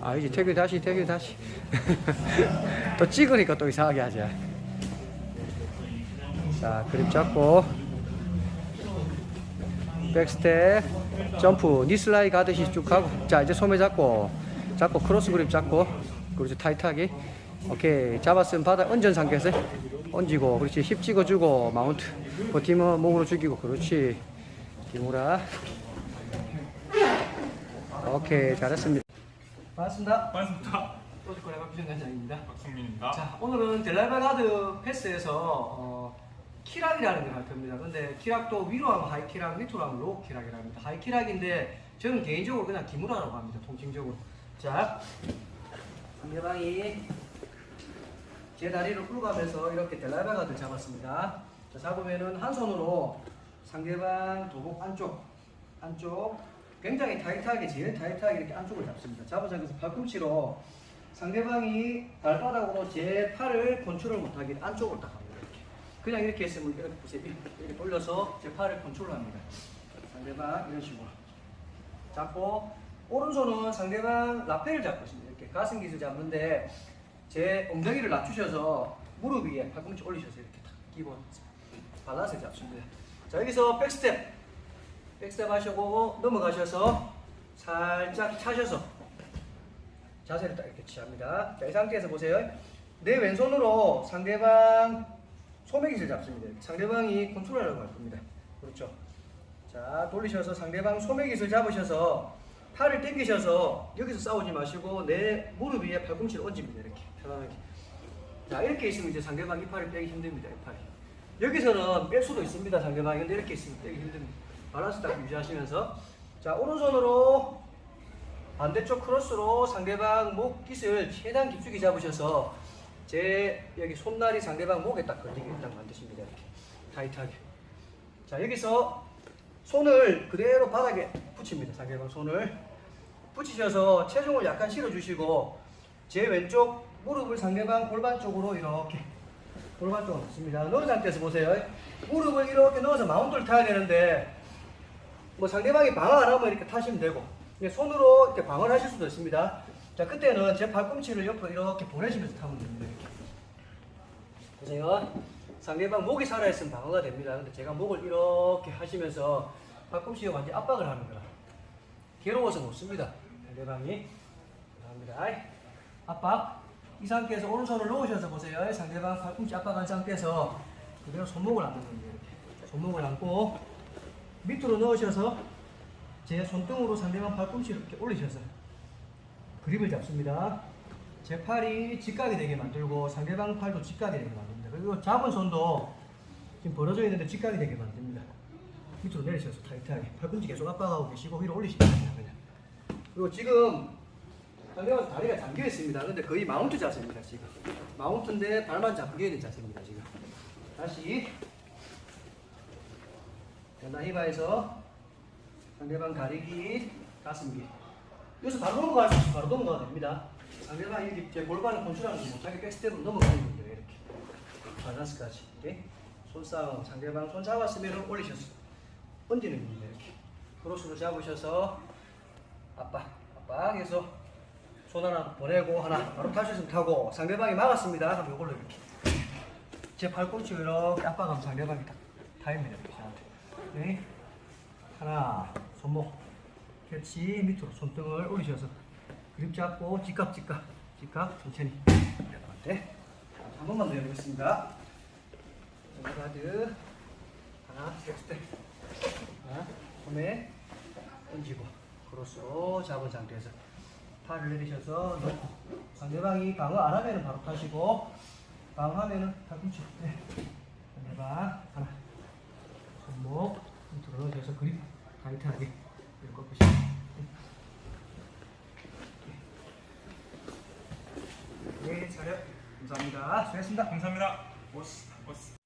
아니지 태규 다시 태규 다시. 또 찍으니까 또 이상하게 하지. 자 그립 잡고. 백스텝 점프. 니슬라이 가듯이 쭉 가고. 자 이제 소매 잡고. 잡고 크로스 그립 잡고. 그렇지 타이트하게. 오케이 잡았으면 바닥 얹은 상태에서 얹이고. 그렇지 힙 찍어주고 마운트. 버티면 목으로 죽이고. 그렇지. 디무라. 오케이 잘했습니다 반갑습니다 반갑습니다. 프로토콜 해방 비전관장입니다 박성민입니다. 자 오늘은 델라이바 가드 패스에서 어, 키락이라는 걸 할 겁니다. 근데 키락도 위로 하면 하이 키락, 밑으로 하면 로우 키락이라고 합니다. 하이 키락인데 저는 개인적으로 그냥 기무라라고 합니다. 통칭적으로. 자 상대방이 제 다리를 끌어가면서 이렇게 델라이바 가드를 잡았습니다. 자 잡으면은 한 손으로 상대방 도복 안쪽 안쪽 굉장히 타이트하게 제일 타이트하게 이렇게 안쪽을 잡습니다. 상태에서 팔꿈치로 상대방이 발바닥으로 제 팔을 컨트롤 못하게 안쪽으로 딱 갑니다. 이렇게. 그냥 이렇게 했으면 이렇게. 이렇게 돌려서 제 팔을 컨트롤합니다. 상대방 이런 식으로 잡고 오른손은 상대방 라페를 잡고 있습니다. 이렇게 가슴 기술 잡는데 제 엉덩이를 낮추셔서 무릎 위에 팔꿈치 올리셔서 이렇게 딱 기본 밸런스 잡습니다. 자 여기서 백스텝 백스텝 하시고 넘어가셔서 살짝 차셔서 자세를 딱 이렇게 취합니다. 자, 이 상태에서 보세요. 내 왼손으로 상대방 소매깃을 잡습니다. 상대방이 컨트롤하려고 할 겁니다. 그렇죠. 자, 돌리셔서 상대방 소매깃을 잡으셔서 팔을 당기셔서 여기서 싸우지 마시고 내 무릎 위에 팔꿈치를 얹습니다. 이렇게 편안하게. 자, 이렇게 있으면 이제 상대방 이 팔을 빼기 힘듭니다. 이 팔이. 여기서는 뺄 수도 있습니다. 상대방이. 근데 이렇게 있으면 빼기 힘듭니다. 밸런스 딱 유지하시면서 자, 오른손으로 반대쪽 크로스로 상대방 목 깃을 최대한 깊숙이 잡으셔서 제 여기 손날이 상대방 목에 딱 걸리게 딱 만드십니다. 이렇게 타이트하게. 자 여기서 손을 그대로 바닥에 붙입니다. 상대방 손을 붙이셔서 체중을 약간 실어주시고 제 왼쪽 무릎을 상대방 골반 쪽으로 이렇게 골반 쪽으로 놓습니다. 넣은 상태에서 보세요. 무릎을 이렇게 넣어서 마운트를 타야 되는데 뭐 상대방이 방어 안 하면 이렇게 타시면 되고 손으로 이렇게 방어를 하실 수도 있습니다. 자 그때는 제 팔꿈치를 옆으로 이렇게 보내시면서 타면 됩니다. 이렇게. 보세요. 상대방 목이 살아있으면 방어가 됩니다. 근데 제가 목을 이렇게 하시면서 팔꿈치에 완전 압박을 하는 거라. 괴로워서 못 씁니다. 상대방이. 감사합니다. 압박. 이 상태에서 오른손을 놓으셔서 보세요. 상대방 팔꿈치 압박한 상태에서 그대로 손목을 안는 겁니다. 손목을 안고 밑으로 넣으셔서 제 손등으로 상대방 팔꿈치를 이렇게 올리셔서 그립을 잡습니다. 제 팔이 직각이 되게 만들고 상대방 팔도 직각이 되게 만듭니다. 그리고 잡은 손도 지금 벌어져 있는데 직각이 되게 만듭니다. 밑으로 내리셔서 타이트하게 팔꿈치 계속 압박하고 계시고 위로 올리시면 됩니다. 그냥. 그리고 지금 상대방 다리가 잠겨 있습니다. 근데 거의 마운트 자세입니다. 지금 마운트인데 발만 잠겨 있는 자세입니다. 지금 다시 연 나 히바에서 상대방 다리기, 가슴기. 여기서 바로 넘어갈 수 있으면 바로 넘어가도 됩니다. 상대방 이렇게 제 골반을 컨트롤하는 거 못하게 백스텝으로 넘어가는 겁니다. 이렇게. 밸런스까지. 이렇게. 손싸움, 상대방 손 잡았으면 올리셔서 얹는 겁니다. 이렇게. 크로스로 잡으셔서 압박, 압박해서 손 하나 보내고 하나 바로 탈 수 있으면 타고 상대방이 막았습니다. 그럼 이걸로 이렇게. 제 팔꿈치 이렇게 압박하면 상대방이 딱 타입니다. 저한테. 네. 하나, 손목, 캐치 밑으로 손등을 올리셔서 그립 잡고 직각, 직각, 직각 천천히. 네. 한 번만 더 해보겠습니다. 가드 하나, 섹스텝 하나, 소매 던지고 크로스로 잡은 상태에서 팔을 내리셔서 넣고 상대방이 방어 안 하면 바로 타시고 방어하면 은 팔꿈치 네. 상대방 하나 밑으로 넣어서 그립 타이트하게 꺾으시고 네 차렷 감사합니다 수고했습니다 감사합니다. 오스, 오스.